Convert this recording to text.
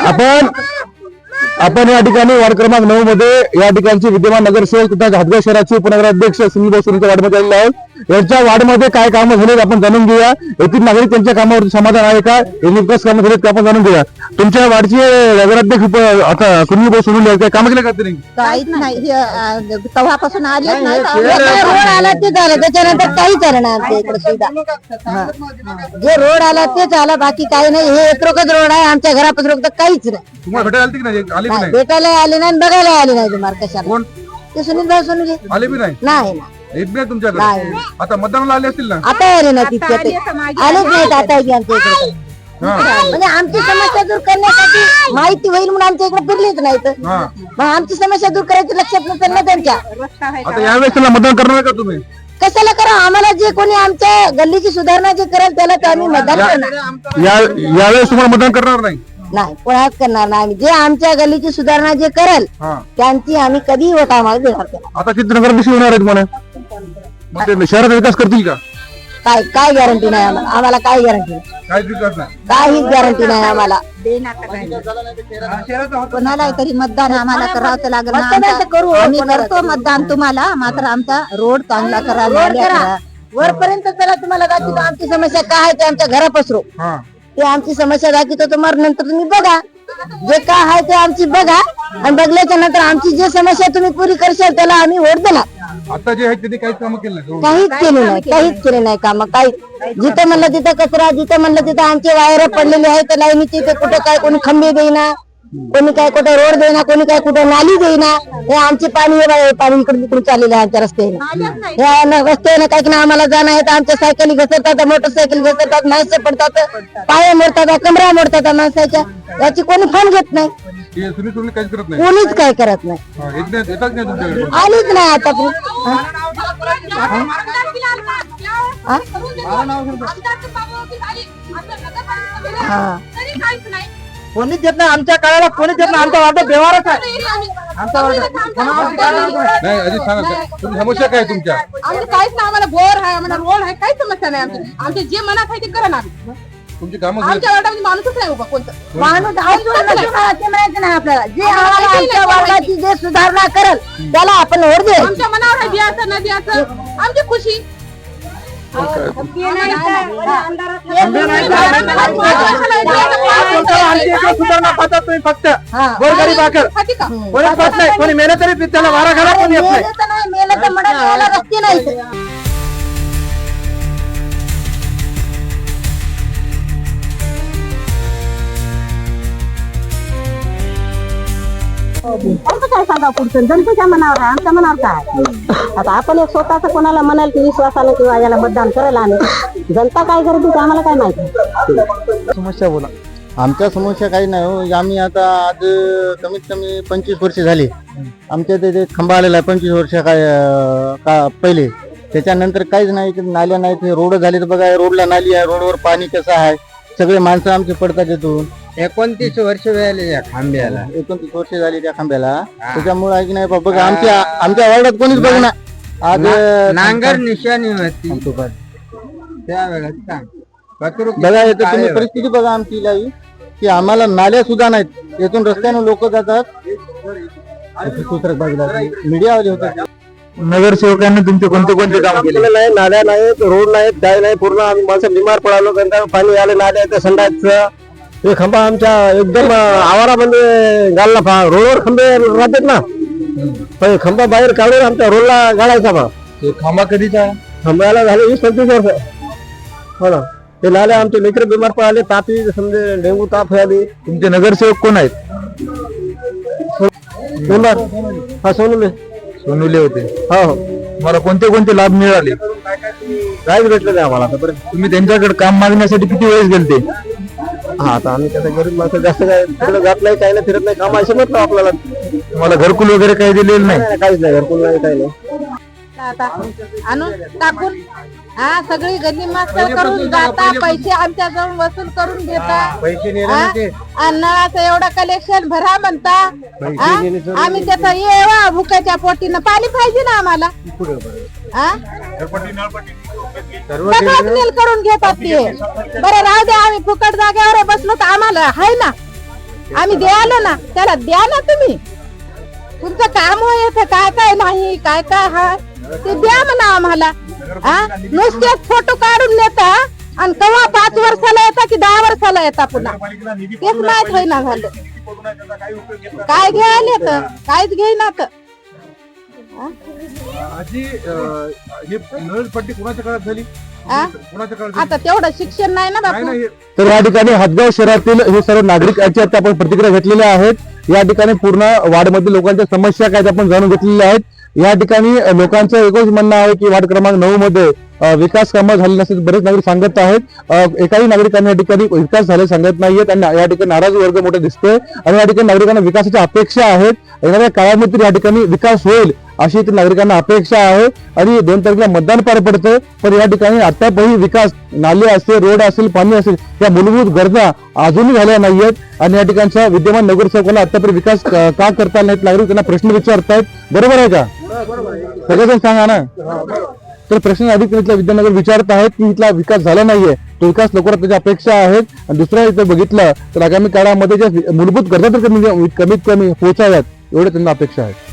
आपण आपण या ठिकाणी वार्ड क्रमांक नऊ मध्ये या ठिकाणची विद्यमान नगरसेवक तथा हातगाव शहराचे उपनगराध्यक्ष सुनील भाऊ सोनीच्या वार्डमध्ये आलेले आहेत. यांच्या वार्डमध्ये काय कामं झालेत आपण जाणून घेऊया. येथील नागरिक त्यांच्या कामावर समाधान आहे का? हे विकास कामं झालेत का आपण जाणून घेऊया. तुमच्या वार्डचे नगराध्यक्ष उप- आता सुनील भाऊ सोनूल आहेत. काय कामं केले का त्यांनी? काहीच नाही. हे, अं, तेव्हापासून आलेच नाही रोड आला ते झालं. त्याच्यानंतर काहीच आलं नाही आमच्या इकडे सुविधा हा. जे रोड आला तेच आलं बाकी काही नाही. हे एकरोकच रोड आहे. आमच्या घरापासून तर काहीच नाही. तुम्हाला भेटायला की नाही? आले की नाही, नाही. भेटायला आले नाही आणि बघायला आले नाही तुम्हाला कशाला. कोण? ते सुनील भाऊ सोनूले आले नाही. नाही ना येत नाही तुमच्याकडे? नाही. आता मतदानाला आले असतील ना? आता आले ना तितक्या ते. आलेच नाहीत आता आमच्या इकडे. हा. म्हणजे आमची समस्या दूर करण्यासाठी माहिती होईल म्हणून आमच्या इकडे फिरलीच नाही तर. हा. मग आमची समस्या दूर करायची लक्षात नसेल ना त्यांच्या. आता यावेळेस त्याला मतदान करणार का तुम्ही? कशाला करा? आम्हाला जे कोणी आमच्या गल्लीची सुधारणा जे करेल त्याला तर आम्ही मतदान करणार. या यावेळेस तुम्हाला मतदान करणार नाही? नाही कोणाच करणार नाही आम्ही. जे आमच्या गल्लीची सुधारणा जे करेल हा. त्यांची आम्ही कधीही होत आम्हाला देणार. आता चित्र नगराध्यक्ष होणार आहेत म्हणे मग ते शहराचा विकास करतील का? काय काय गॅरंटी नाही आम्हाला. आम्हाला काय गॅरंटी नाही काय विकास नाही? काहीच गॅरंटी नाही आम्हाला. कोणाला तरी मतदान आम्हाला करावं लागेल करू. आम्ही करतो मतदान तुम्हाला. मात्र आमचा रोड चांगला करा नाल्या करा. वरपर्यंत चला तुम्हाला दाखवतो. आमची समस्या काय आहे ते आमच्या घरापासून. हा. ते आमची समस्या दाखवतो तुम्हाला नंतर तुम्ही बघा. जे काय आहे ते आमची बघा. आणि बघल्याच्या नंतर आमची जे समस्या तुम्ही पुरी करशाल त्याला आम्ही वोट देणार. आता जे आहेत त्यांनी काहीच कामं केलं नाही. काहीच केले नाही काहीच केले नाही काम. काहीच जिथं म्हणलं तिथं कचरा जिथं म्हणलं तिथं आमचे वायर पडलेले आहेत लाईनीचे ते कुठं काय कोणी खंबे देईना कोणी काय कुठं रोड देईना कोणी काय कुठं नाली देईना हे आमचे पाणी हे बघा, हे पाणी इकडे तिकडे चाललेलं आहे आमच्या रस्त्याने. या न- रस्त्याने काही ना आम्हाला जाणं आहे तर आमच्या सायकली घसरतात मोटरसायकल घसरतात माणसं पडतात पाय मोडतात कमरा मोडतात माणसाच्या याची कोणी फोन घेत नाही. हे सुनील सुनील काहीच करत नाही. कोणीच काय करत नाही. हा, येत नाही येतात नाही तुमच्याकडे. कोण? आलीच नाही आता हा? कोणीच देत नाही. आमच्या काळाला कोणीच देत नाही. आमचा वाटा व्यवहारच आहे. आमचा नाही अजित सांगा तुमची समस्या काय आहे तुमच्या? आमचं काहीच नाही. आम्हाला बोर आहे आम्हाला रोड आहे. काही समस्या नाही आमची. आमचे जे मनात आहे ते करा ना आम्ही. तुमची कामं झाली. आमच्या वाटामध्ये माणूसच नाही उभा कोणतं? माणूस आजून ते म्हणायचं नाही आपल्याला. जे आम्हाला आमच्या वार्डाची जे सुधारणा करल त्याला आपण वोट दे आमच्या मनावर आहे द्यायचं न द्यायचं. आमची खुशी. आमच्या इकडे सुधारणा पाहतात तुम्ही फक्त. गोरगरीब आकर. खाती का? कोणीच पाहत नाही कोणी मेहनत तरी त्याला वारा घाला कोणी येत नाही. मेलं तर नाही मेलं तर म्हणत रस्ते नाही काय सांगा पुढचं. जनतेच्या मनावर आहे आमच्या मनावर काय? आता आपण एक स्वतःच कोणाला म्हणाल की विश्वासानं किंवा याला मतदान करायला आम्ही जनता काय करते ते आम्हाला काय माहिती? समस्या बोला. आमच्या समस्या काही नाही हो. आम्ही आता आज कमीत कमी पंचवीस वर्ष झाली. आमच्या इथे ते खंबा आलेला आहे पंचवीस वर्ष काय अं, का पहिले. त्याच्यानंतर काहीच नाही इकडे नाल्या नाहीत रोड झाले तर बघा रोडला नाली आहे रोडवर पाणी कसं आहे? सगळे माणसं आमचे पडतात येथून एकोणतीस वर्ष वेळेले या खांब्याला. एकोणतीस वर्ष झाली त्या खांब्याला. त्याच्यामुळे आहे की नाही बा- बघा आमच्या आमच्या वार्डात कोणीच बघ ना. आज नांगर निशाणी होती. त्यावेळेस सांग. बघा येतं तुम्ही. परिस्थिती बघा आमची लावी की आम्हाला नाल्या सुद्धा नाहीत. येथून रस्त्याने लोक जातात. बाजूला मीडियावाले होतात नगरसेवकांनी तुमचे कोणते कोणते काम केले? नाही नाल्या नाहीत रोड नाहीत काय नाही पूर्ण आम्ही माणसं बिमार पडालो नंतर पाणी आले नाल्या संडासचं. हे खंबा आमच्या एकदम आवारामध्ये घालला फा रोडवर खंबे राहतात ना. पण हे खंबा बाहेर काढून आमच्या रोडला घालायचा बा ते खांबा कधीचा? खंबाला झाले वीस पंचवीस वर्ष. हो ना. ते नाल्या आमचे लेकर बिमार पडाले तापी समजे डेंगू ताप आली. तुमचे नगरसेवक कोण आहेत? बिमार हा सोनूले. सोनुले होते. हो हो. मला कोणते कोणते लाभ मिळाले? काहीच भेटलं नाही आम्हाला आतापर्यंत तुम्ही त्यांच्याकडे काम मागण्यासाठी किती वेळेस गेलते? हा आता आम्ही त्याचा गरीब माणसं जास्त काय तिकडे जात नाही काही नाही फिरत नाही काम असे म्हटलं आपल्याला. तुम्हाला घरकुल वगैरे काही दिलेलं नाही? नाही, काहीच नाही घरकुल नाही काही नाही. आता आणून टाकून हा सगळी गल्ली मास्तर करून जाता पैसे आमच्या जवळ वसूल करून घेता पैसे हा? ते आणि नळाचं एवढं कलेक्शन भरा म्हणता. हा? आम्ही त्याचा येवा भुकाच्या पोटीनं पाणी पाहिजे ना आम्हाला. हा? सगळंच नील करून घेतात ते बरं राहू द्या आम्ही फुकट जागेवर बसलो तर आम्हाला हाय ना? आम्ही द्यालो ना त्याला द्या ना तुम्ही. तुमचं काम येतं काय काय नाही काय काय हाय? ते द्या म्हणा आम्हाला. हा? नुसतेच फोटो काढून नेता आणि केव्हा पाच वर्षाला येता की दहा वर्षाला येता पुन्हा? तेच माहीत होईना झालं. काय घ्यायला येतं काहीच घेईना तर आजी अं, ही नळपट्टी कोणाच्या काळात झाली? आ? कोणाच्या काळात आता तेवढं शिक्षण नाही ना बापू? तर या ठिकाणी हदगाव शहरातील हे सर्व नागरिक आता आपण प्रतिक्रिया घेतलेल्या आहेत या ठिकाणी पूर्ण वार्डमधील लोकांच्या समस्या काय आपण जाणून घेतलेल्या आहेत. या ठिकाणी अ, लोकांचं एकच म्हणणं आहे की वार्ड क्रमांक नऊ मध्ये अ, विकास कामं झाली नसतील बरेच नागरिक सांगत आहेत. अ, एकाही नागरिकांनी या ठिकाणी विकास झाले सांगत नाहीयेत आणि या ठिकाणी नाराज वर्ग मोठे दिसतोय. आणि या ठिकाणी नागरिकांना विकासाच्या अपेक्षा आहेत. येणाऱ्या काळामध्ये या ठिकाणी विकास होईल. अशी इथे नागरिकांना अपेक्षा आहे. आणि दोन तारखेला मतदान पार पडतं पण या ठिकाणी आतापही विकास नाले असेल रोड असेल पाणी असेल या मूलभूत गरजा अजूनही झाल्या नाहीयेत. आणि या ठिकाणच्या विद्यमान नगरसेवकांना आतापर्यंत विकास का करता नाहीत? नागरिक त्यांना प्रश्न विचारतायत. बरोबर आहे का? सगळेजण सांगा ना. तर प्रश्न अधिक इथला विद्यानगर विचारत आहेत की इथला विकास झाला नाहीये. तो विकास लवकरात त्याच्या अपेक्षा आहेत. आणि दुसऱ्या इथं बघितलं तर आगामी काळामध्ये ज्या मूलभूत गरजा तर कमी कमीत कमी पोहोचाव्यात एवढ्या त्यांना अपेक्षा आहेत